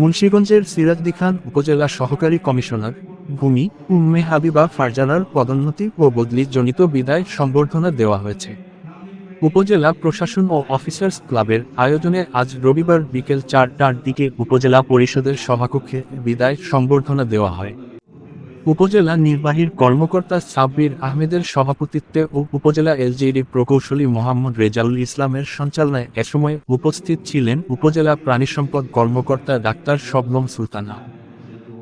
মুন্সীগঞ্জের সিরাজদি খান উপজেলা সহকারী কমিশনার ভূমি উম্মে হাবিবা ফারজানার পদোন্নতি ও বদলি জনিত বিদায় সংবর্ধনা দেওয়া হয়েছে। উপজেলা প্রশাসন ও অফিসার্স ক্লাবের আয়োজনে আজ রবিবার বিকেল চারটার দিকে উপজেলা পরিষদের সভাকক্ষে বিদায় সংবর্ধনা দেওয়া হয়। উপজেলা নির্বাহীর কর্মকর্তা সাব্বির আহমেদের সভাপতিত্বে ও উপজেলা এলজিডি প্রকৌশলী মোহাম্মদ রেজাউল ইসলামের সঞ্চালনায় এ সময় উপস্থিত ছিলেন উপজেলা প্রাণিসম্পদ কর্মকর্তা ডাক্তার শবনম সুলতানা,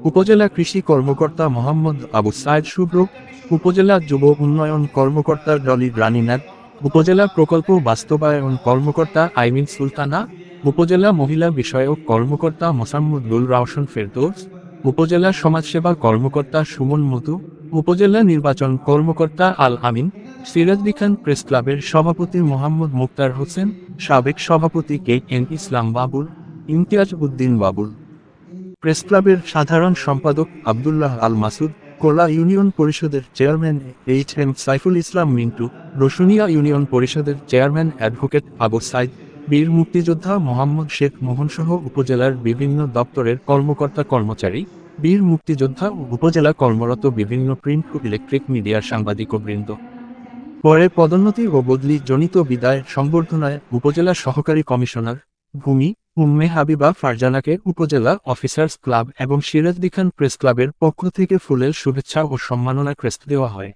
উপজেলা কৃষি কর্মকর্তা মোহাম্মদ আবু সাইদ শুভ্র, উপজেলা যুব উন্নয়ন কর্মকর্তা ডলি রানীনাথ, উপজেলা প্রকল্প বাস্তবায়ন কর্মকর্তা আইমিন সুলতানা, উপজেলা মহিলা বিষয়ক কর্মকর্তা মোসাম্মদুল রাওশন ফেরদৌস উপজেলা সমাজসেবা কর্মকর্তা সুমন মতু উপজেলা নির্বাচন কর্মকর্তা আল আমিন, সিরাজদি খান প্রেস ক্লাবের সভাপতি মোহাম্মদ মুক্তার হোসেন, সাবেক সভাপতি K N Islam Babul, Imtiaz Uddin Babul. Press ক্লাবের সাধারণ সম্পাদক আবদুল্লাহ আল মাসুদ, কোলা ইউনিয়ন পরিষদের chairman H M Saiful Islam Mintu, Rasunia union পরিষদের চেয়ারম্যান অ্যাডভোকেট আবু সাইদ বীর মুক্তিযোদ্ধা মোহাম্মদ শেখ মোহনসহ উপজেলার বিভিন্ন দপ্তরের কর্মকর্তা কর্মচারী, বীর মুক্তিযোদ্ধা ও উপজেলা কর্মরত বিভিন্ন প্রিন্ট ও ইলেকট্রিক মিডিয়ার সাংবাদিকবৃন্দ পরে পদোন্নতি ও বদলি জনিত বিদায় সংবর্ধনায় উপজেলা সহকারী কমিশনার ভূমি উম্মে হাবিবা ফারজানাকে উপজেলা অফিসার্স ক্লাব এবং সিরাজদিখান প্রেস ক্লাবের পক্ষ থেকে ফুলের শুভেচ্ছা ও সম্মাননা ক্রেস্ট দেওয়া হয়।